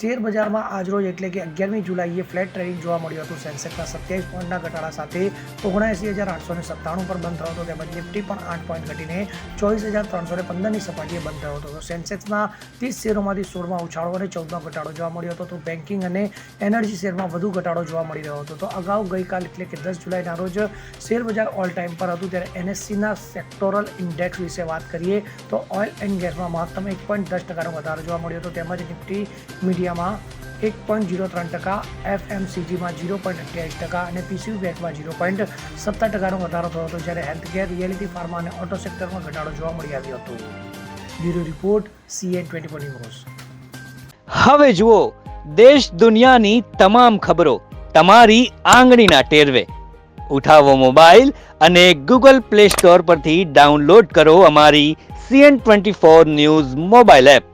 Share બજારમાં આજરોજ એટલે કે અગિયારમી જુલાઈએ ફ્લેટ ટ્રેડિંગ જોવા મળ્યું હતું. સેન્સેક્સના સત્યાવીસ પોઈન્ટના ઘટાડા સાથે ઓગણસી હજાર આઠસો ને સત્તાણું પર બંધ થયો હતો. તેમજ નિફ્ટી પણ આઠ પોઈન્ટ ઘટીને ચોવીસ હજાર ત્રણસો ને પંદરની સપાટીએ બંધ થયો હતો. તો સેન્સેક્સના ત્રીસ શેરોમાંથી સોળમાં ઉછાળો અને ચૌદમાં ઘટાડો જોવા મળ્યો હતો. તો બેન્કિંગ અને એનર્જી શેરમાં વધુ ઘટાડો જોવા મળી રહ્યો હતો. તો અગાઉ ગઈકાલ એટલે કે દસ જુલાઈના રોજ શેર બજાર ઓલ ટાઈમ પર હતું. ત્યારે એનએસસીના સેક્ટોરલ ઇન્ડેક્સ વિશે વાત કરીએ તો ઓઇલ એન્ડ ગેસમાં મહત્તમ એક પોઈન્ટ દસ ટકાનો વધારો જોવા મળ્યો હતો. તેમજ નિફ્ટી મીડિયામાં એક પોઈન્ટ ઝીરો ત્રણ ટકા એફએમસીજીમાં જીરો પોઈન્ટ અઠ્યાવીસ ટકા અને પીસીયુ બેંકમાં જીરો પોઈન્ટ સત્તર ટકાનો વધારો થયો હતો જ્યારે હેલ્થકેર રિયાલિટી ફાર્મા અને ઓટો સેક્ટરમાં ઘટાડો જોવા મળી આવ્યો હતો. Bureau report CN twenty four news. હવે જુઓ, દેશ દુનિયાની તમામ ખબરો તમારી આંગળીના ટેરવે. ઉઠાવો મોબાઈલ અને ગૂગલ પ્લે સ્ટોર પરથી ડાઉનલોડ કરો અમારી CN twenty four news mobile app.